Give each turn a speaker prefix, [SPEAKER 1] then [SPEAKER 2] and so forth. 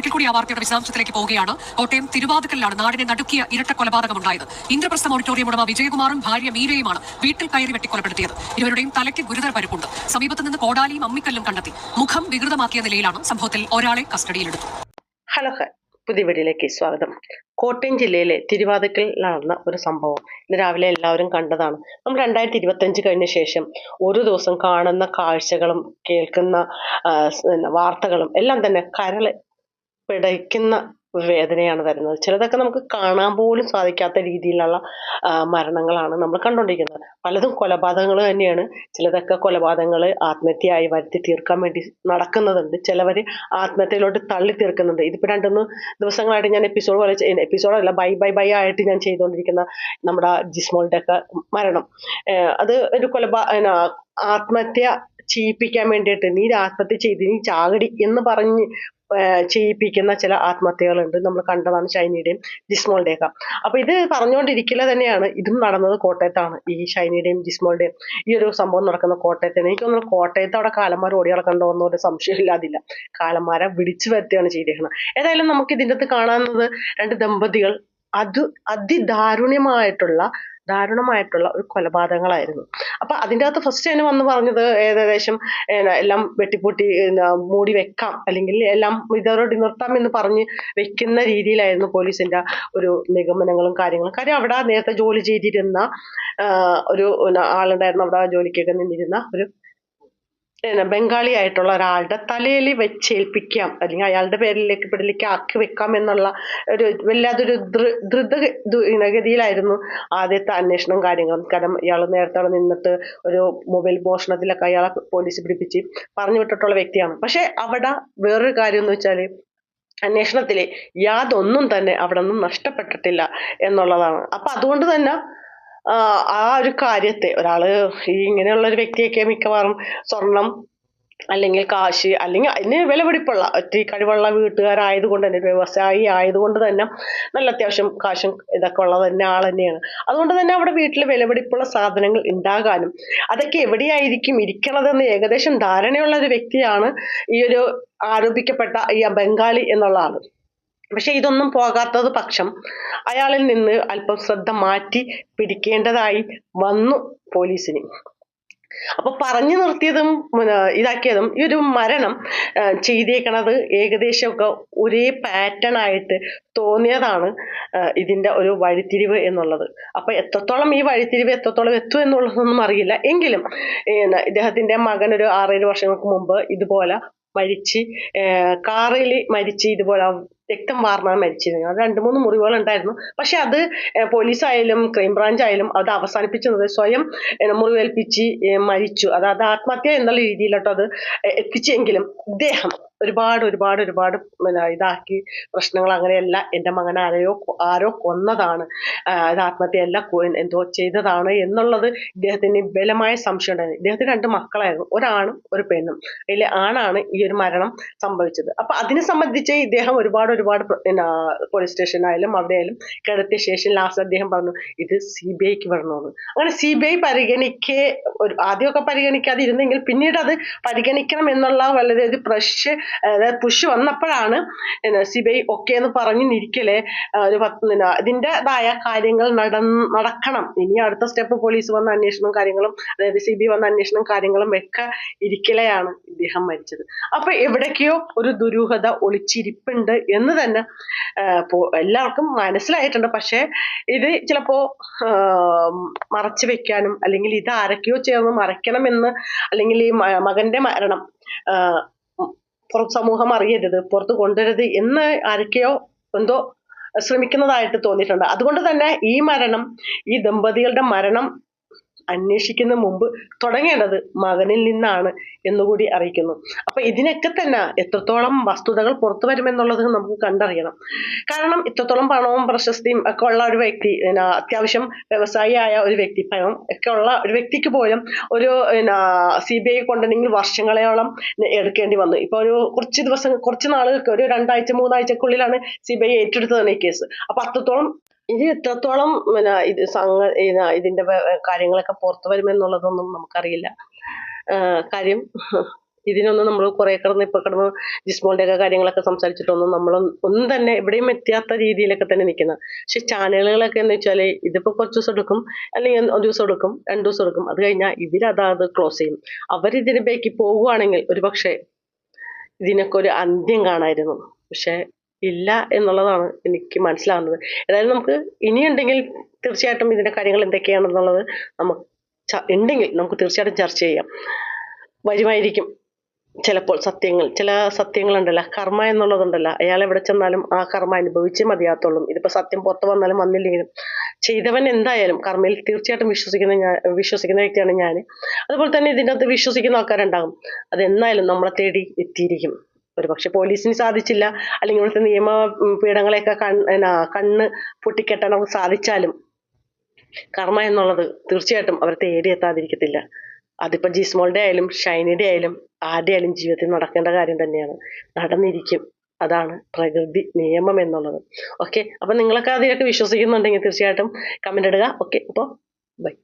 [SPEAKER 1] ഒരിക്കൽ കൂടി ആ വാർത്തയുടെ വിശദാംശത്തിലേക്ക് പോവുകയാണ്. കോട്ടയം തിരുവാതുക്കലിലാണ് നാടിനെ നടുക്കിയ ഇരട്ട കൊലപാതകം കൊലപാതകമുണ്ടായത്. ഇന്ദ്രപ്രസ്ഥ ഓഡിറ്റോറിയം ഉടമ വിജയകുമാറും ഭാര്യ മീരയുമാണ് വീട്ടിൽ കയറി വെട്ടിക്കൊലപ്പെടുത്തിയത്. ഇരുവരുടെയും തലയ്ക്ക് ഗുരുതര പരിക്കുണ്ട്. സമീപത്ത് നിന്ന് കോടാലിയും അമ്മിക്കല്ലും കണ്ടെത്തി മുഖം വികൃതമാക്കിയ നിലയിലാണ് സംഭവത്തിൽ ഒരാളെ കസ്റ്റഡിയിലെടുത്തു
[SPEAKER 2] ഹലോ പുതിയ വീഡിയോയിലേക്ക് സ്വാഗതം. കോട്ടയം ജില്ലയിലെ തിരുവാതിക്കൽ നടന്ന ഒരു സംഭവം ഇന്ന് രാവിലെ എല്ലാവരും കണ്ടതാണ്. നമ്മൾ രണ്ടായിരത്തി ഇരുപത്തഞ്ച് കഴിഞ്ഞ ശേഷം ഒരു ദിവസം കാണുന്ന കാഴ്ചകളും കേൾക്കുന്ന വാർത്തകളും എല്ലാം തന്നെ കരൾ പിടയ്ക്കുന്ന വേദനയാണ് തരുന്നത്. ചിലതൊക്കെ നമുക്ക് കാണാൻ പോലും സാധിക്കാത്ത രീതിയിലുള്ള മരണങ്ങളാണ് നമ്മൾ കണ്ടുകൊണ്ടിരിക്കുന്നത് പലതും കൊലപാതകങ്ങൾ തന്നെയാണ്. ചിലതൊക്കെ കൊലപാതകങ്ങൾ ആത്മഹത്യയായി വരുത്തി തീർക്കാൻ വേണ്ടി നടക്കുന്നതുണ്ട്. ചിലവർ ആത്മഹത്യയിലോട്ട് തള്ളി തീർക്കുന്നുണ്ട്. ഇതിപ്പോൾ രണ്ടുമൂന്ന് ദിവസങ്ങളായിട്ട് ഞാൻ എപ്പിസോഡ് പോലെ എപ്പിസോഡല്ല ബൈ ബൈ ബൈ ആയിട്ട് ഞാൻ ചെയ്തുകൊണ്ടിരിക്കുന്ന നമ്മുടെ ജിസ്മോളുടെ ഒക്കെ മരണം അത് ഒരു കൊലപാ ആത്മഹത്യ ചെയ്യിപ്പിക്കാൻ വേണ്ടിയിട്ട് നീ ആത്മഹത്യ ചെയ്ത് നീ ചാകടി എന്ന് പറഞ്ഞ് ചെയ്യിപ്പിക്കുന്ന ചില ആത്മഹത്യകളുണ്ട്. നമ്മൾ കണ്ടതാണ് ഷൈനിയുടെയും ജിസ്മോളുടെയൊക്കെ. അപ്പൊ ഇത് പറഞ്ഞുകൊണ്ടിരിക്കില്ല തന്നെയാണ്. ഇതും നടന്നത് കോട്ടയത്താണ്. ഈ ഷൈനിയുടെയും ജിസ്മോളുടെയും ഈ ഒരു സംഭവം നടക്കുന്ന കോട്ടയത്താണ് എനിക്ക് തോന്നുന്നു കോട്ടയത്ത് അവിടെ കാലന്മാർ ഓടി നടക്കണ്ടോ എന്നൊരു സംശയമില്ലാതില്ല. കാലന്മാരെ വിളിച്ചു വരുത്തുകയാണ് ചെയ്തിരിക്കുന്നത് ഏതായാലും നമുക്ക് ഇതിന്റെ അകത്ത് കാണാവുന്നത് രണ്ട് ദമ്പതികൾ അത് അതിദാരുണ്യമായിട്ടുള്ള ദാരുണമായിട്ടുള്ള ഒരു കൊലപാതകങ്ങളായിരുന്നു. അപ്പൊ അതിന്റെ അകത്ത് ഫസ്റ്റ് തന്നെ വന്ന് പറഞ്ഞത് ഏകദേശം എല്ലാം വെട്ടിപ്പൊട്ടി മൂടി വെക്കാം അല്ലെങ്കിൽ എല്ലാം ഇതോടെ നിർത്താം എന്ന് പറഞ്ഞ് വെക്കുന്ന രീതിയിലായിരുന്നു പോലീസിന്റെ ഒരു നിഗമനങ്ങളും കാര്യങ്ങളും. കാര്യം അവിടെ നേരത്തെ ജോലി ചെയ്തിരുന്ന ഒരു ആളുണ്ടായിരുന്നു. അവിടെ ജോലിക്കൊക്കെ നിന്നിരുന്ന ഒരു ബംഗാളി ആയിട്ടുള്ള ഒരാളുടെ തലയിൽ വെച്ചേൽപ്പിക്കാം. അല്ലെങ്കിൽ അയാളുടെ പേരിലേക്ക് പിടിലേക്ക് ആക്കി വെക്കാം എന്നുള്ള ഒരു വല്ലാതൊരു ധൃത ഗതിയിലായിരുന്നു ആദ്യത്തെ അന്വേഷണം കാര്യങ്ങളും. കാരണം ഇയാൾ നേരത്തെ നിന്നിട്ട് ഒരു മൊബൈൽ മോഷണത്തിലൊക്കെ അയാളെ പോലീസ് പിടിപ്പിച്ച് പറഞ്ഞു വിട്ടിട്ടുള്ള വ്യക്തിയാണ്. പക്ഷെ അവിടെ വേറൊരു കാര്യം എന്ന് വെച്ചാൽ അന്വേഷണത്തിൽ യാതൊന്നും തന്നെ അവിടെ നിന്നും നഷ്ടപ്പെട്ടിട്ടില്ല എന്നുള്ളതാണ്. അപ്പൊ അതുകൊണ്ട് തന്നെ ആ, ഒരു കാര്യത്തെ ഒരാൾ ഈ ഇങ്ങനെയുള്ള ഒരു വ്യക്തിയൊക്കെ മിക്കവാറും സ്വർണം അല്ലെങ്കിൽ കാശ് അല്ലെങ്കിൽ അതിന് വിലപിടിപ്പുള്ള ഒത്തിരി കഴിവുള്ള വീട്ടുകാരായതുകൊണ്ട് തന്നെ വ്യവസായി ആയതുകൊണ്ട് തന്നെ നല്ല അത്യാവശ്യം കാശും ഇതൊക്കെ ഉള്ളത് തന്നെ ആൾ തന്നെയാണ്. അതുകൊണ്ട് തന്നെ അവിടെ വീട്ടിൽ വിലപിടിപ്പുള്ള സാധനങ്ങൾ ഉണ്ടാകാനും അതൊക്കെ എവിടെയായിരിക്കും ഇരിക്കണതെന്ന് ഏകദേശം ധാരണയുള്ള ഒരു വ്യക്തിയാണ് ഈ ഒരു ആരോപിക്കപ്പെട്ട ഈ ബംഗാളി എന്നുള്ള ആൾ. പക്ഷെ ഇതൊന്നും പോകാത്തത് പക്ഷം അയാളിൽ നിന്ന് അല്പം ശ്രദ്ധ മാറ്റി പിടിക്കേണ്ടതായി വന്നു പോലീസിന്. അപ്പൊ പറഞ്ഞു നിർത്തിയതും ഇതാക്കിയതും ഈ ഒരു മരണം ചെയ്തേക്കണത് ഏകദേശമൊക്കെ ഒരേ പാറ്റേൺ ആയിട്ട് തോന്നിയതാണ് ഇതിന്റെ ഒരു വഴിത്തിരിവ് എന്നുള്ളത്. അപ്പൊ എത്രത്തോളം ഈ വഴിത്തിരിവ് എത്രത്തോളം എത്തും എന്നുള്ളതൊന്നും അറിയില്ല. എങ്കിലും ഇദ്ദേഹത്തിന്റെ മകൻ ഒരു ആറേഴ് വർഷങ്ങൾക്ക് മുമ്പ് ഇതുപോലെ മരിച്ച് കാറിൽ മരിച്ച് ഇതുപോലെ രക്തം വാർന്നാണ് മരിച്ചിരുന്നത്. അത് രണ്ട് മൂന്ന് മുറിവുകൾ ഉണ്ടായിരുന്നു പക്ഷെ അത് പോലീസായാലും ക്രൈംബ്രാഞ്ച് ആയാലും അത് അവസാനിപ്പിച്ചത് സ്വയം മുറിവേൽപ്പിച്ച് മരിച്ചു. അതായത് ആത്മഹത്യ എന്നുള്ള രീതിയിലോട്ട് അത് എത്തിച്ചെങ്കിലും ഇദ്ദേഹം ഒരുപാട് ഒരുപാട് ഒരുപാട് പിന്നെ ഇതാക്കി പ്രശ്നങ്ങൾ അങ്ങനെയല്ല. എന്റെ മകൻ ആരെയോ ആരോ കൊന്നതാണ്. അത് ആത്മഹത്യയല്ല എന്തോ ചെയ്തതാണ് എന്നുള്ളത് ഇദ്ദേഹത്തിന് ബലമായ സംശയം ഉണ്ടായിരുന്നു. ഇദ്ദേഹത്തിന് രണ്ട് മക്കളായിരുന്നു. ഒരാണും ഒരു പെണ്ണും. അതിൽ ആണാണ് ഈ ഒരു മരണം സംഭവിച്ചത്. അപ്പൊ അതിനെ സംബന്ധിച്ച് ഇദ്ദേഹം ഒരുപാട് ഒരുപാട് പിന്നെ പോലീസ് സ്റ്റേഷനായാലും അവിടെയായാലും കിടത്തിയ ശേഷം ലാസ്റ്റ് അദ്ദേഹം പറഞ്ഞു ഇത് സി ബി ഐക്ക് വരണമെന്ന്. അങ്ങനെ സി ബി ഐ പരിഗണിക്കേ ഒരു ആദ്യമൊക്കെ പരിഗണിക്കാതിരുന്നെങ്കിൽ പിന്നീട് അത് പരിഗണിക്കണം എന്നുള്ള വളരെ പ്രഷ് അതായത് പുഷ് വന്നപ്പോഴാണ് സി ബി ഐ ഒക്കെ എന്ന് പറഞ്ഞു നിരിക്കലെ ഒരു പത്ത് അതിന്റെതായ കാര്യങ്ങൾ നട നടക്കണം. ഇനി അടുത്ത സ്റ്റെപ്പ് പോലീസ് വന്ന അന്വേഷണം കാര്യങ്ങളും അതായത് സി ബി ഐ വന്ന അന്വേഷണം കാര്യങ്ങളും ഒക്കെ ഇരിക്കലെയാണ് ഇദ്ദേഹം മരിച്ചത്. അപ്പൊ എവിടേക്കെയോ ഒരു ദുരൂഹത ഒളിച്ചിരിപ്പുണ്ട് എന്ന് തന്നെ എല്ലാവർക്കും മനസ്സിലായിട്ടുണ്ട്. പക്ഷേ ഇത് ചിലപ്പോ മറച്ചു വെക്കാനും അല്ലെങ്കിൽ ഇത് ആരൊക്കെയോ ചേർന്ന് മറയ്ക്കണമെന്ന് അല്ലെങ്കിൽ ഈ മകന്റെ മരണം പുറത്ത് സമൂഹം അറിയരുത് പുറത്ത് കൊണ്ടുവരരുത് എന്ന് ആരൊക്കെയോ എന്തോ ശ്രമിക്കുന്നതായിട്ട് തോന്നിയിട്ടുണ്ട്. അതുകൊണ്ട് തന്നെ ഈ മരണം ഈ ദമ്പതികളുടെ മരണം അന്വേഷിക്കുന്ന മുമ്പ് തുടങ്ങേണ്ടത് മകനിൽ നിന്നാണ് എന്നുകൂടി അറിയിക്കുന്നു. അപ്പൊ ഇതിനൊക്കെ തന്നെ എത്രത്തോളം വസ്തുതകൾ പുറത്തു വരുമെന്നുള്ളത് നമുക്ക് കണ്ടറിയണം. കാരണം ഇത്രത്തോളം പണവും പ്രശസ്തിയും ഒക്കെ ഉള്ള ഒരു വ്യക്തി അത്യാവശ്യം വ്യവസായിയായ ഒരു വ്യക്തി പണം ഒക്കെ ഉള്ള ഒരു വ്യക്തിക്ക് പോലും ഒരു സി ബി ഐ കൊണ്ടുണ്ടെങ്കിൽ വർഷങ്ങളോളം എടുക്കേണ്ടി വന്നു. ഇപ്പൊ ഒരു കുറച്ച് ദിവസം കുറച്ച് നാളുകൾക്ക് ഒരു രണ്ടാഴ്ച മൂന്നാഴ്ചക്കുള്ളിലാണ് സി ബി ഐ ഏറ്റെടുത്തതാണ് ഈ കേസ് അപ്പൊ അത്രത്തോളം ഇത് എത്രത്തോളം പിന്നെ ഇത് സംഘ ഇത് ഇതിന്റെ കാര്യങ്ങളൊക്കെ പുറത്തു വരുമെന്നുള്ളതൊന്നും നമുക്കറിയില്ല. കാര്യം ഇതിനൊന്നും നമ്മൾ കുറെ കിടന്ന് ഇപ്പൊ കിടന്ന് ജിസ്മോളുടെ ഒക്കെ കാര്യങ്ങളൊക്കെ സംസാരിച്ചിട്ടൊന്നും നമ്മൾ ഒന്നും തന്നെ എവിടെയും എത്തിയാത്ത രീതിയിലൊക്കെ തന്നെ നിൽക്കുന്ന. പക്ഷെ ചാനലുകളൊക്കെ എന്ന് വെച്ചാൽ ഇതിപ്പോ കുറച്ച് ദിവസം എടുക്കും അല്ലെങ്കിൽ ഒരു ദിവസം എടുക്കും രണ്ടു ദിവസം എടുക്കും. അത് കഴിഞ്ഞാൽ ഇവരതാത് ക്ലോസ് ചെയ്യും. അവരിതിന് ബേക്ക് പോകുവാണെങ്കിൽ ഒരു പക്ഷേ ഇതിനൊക്കെ ഒരു അന്ത്യം കാണായിരുന്നു. പക്ഷെ ഇല്ല എന്നുള്ളതാണ് എനിക്ക് മനസ്സിലാകുന്നത് ഏതായാലും നമുക്ക് ഇനിയുണ്ടെങ്കിൽ തീർച്ചയായിട്ടും ഇതിന്റെ കാര്യങ്ങൾ എന്തൊക്കെയാണെന്നുള്ളത് നമുക്ക് ഉണ്ടെങ്കിൽ നമുക്ക് തീർച്ചയായിട്ടും ചർച്ച ചെയ്യാം. വരുമായിരിക്കും ചിലപ്പോൾ സത്യങ്ങൾ. ചില സത്യങ്ങളുണ്ടല്ലോ. കർമ്മ എന്നുള്ളതുണ്ടല്ലോ. അയാൾ എവിടെ ചെന്നാലും ആ കർമ്മ അനുഭവിച്ചേ മതിയാത്തുള്ളൂ ഇതിപ്പോ സത്യം പുറത്ത് വന്നാലും വന്നില്ലെങ്കിലും ചെയ്തവൻ എന്തായാലും കർമ്മയിൽ തീർച്ചയായിട്ടും വിശ്വസിക്കുന്ന ഞാൻ വിശ്വസിക്കുന്ന വ്യക്തിയാണ് ഞാൻ അതുപോലെ തന്നെ ഇതിന്റെ അകത്ത് വിശ്വസിക്കുന്ന ആൾക്കാരുണ്ടാകും. അതെന്തായാലും നമ്മളെ തേടി എത്തിയിരിക്കും. ഒരു പക്ഷെ പോലീസിന് സാധിച്ചില്ല. അല്ലെങ്കിൽ ഇവിടുത്തെ നിയമ പീഠങ്ങളെയൊക്കെ കണ് കണ്ണ് പൊട്ടിക്കെട്ടാൻ നമുക്ക് സാധിച്ചാലും കർമ്മ എന്നുള്ളത് തീർച്ചയായിട്ടും അവരെ തേടി എത്താതിരിക്കത്തില്ല. അതിപ്പോ ജിസ്മോളുടെ ആയാലും ഷൈനിയുടെ ആയാലും ആരുടെ ആയാലും ജീവിതത്തിൽ നടക്കേണ്ട കാര്യം തന്നെയാണ്. നടന്നിരിക്കും. അതാണ് പ്രകൃതി നിയമം എന്നുള്ളത്. ഓക്കെ അപ്പൊ നിങ്ങളൊക്കെ അതിലൊക്കെ വിശ്വസിക്കുന്നുണ്ടെങ്കിൽ തീർച്ചയായിട്ടും കമന്റ് ഇടുക. ഓക്കെ അപ്പോൾ ബൈ.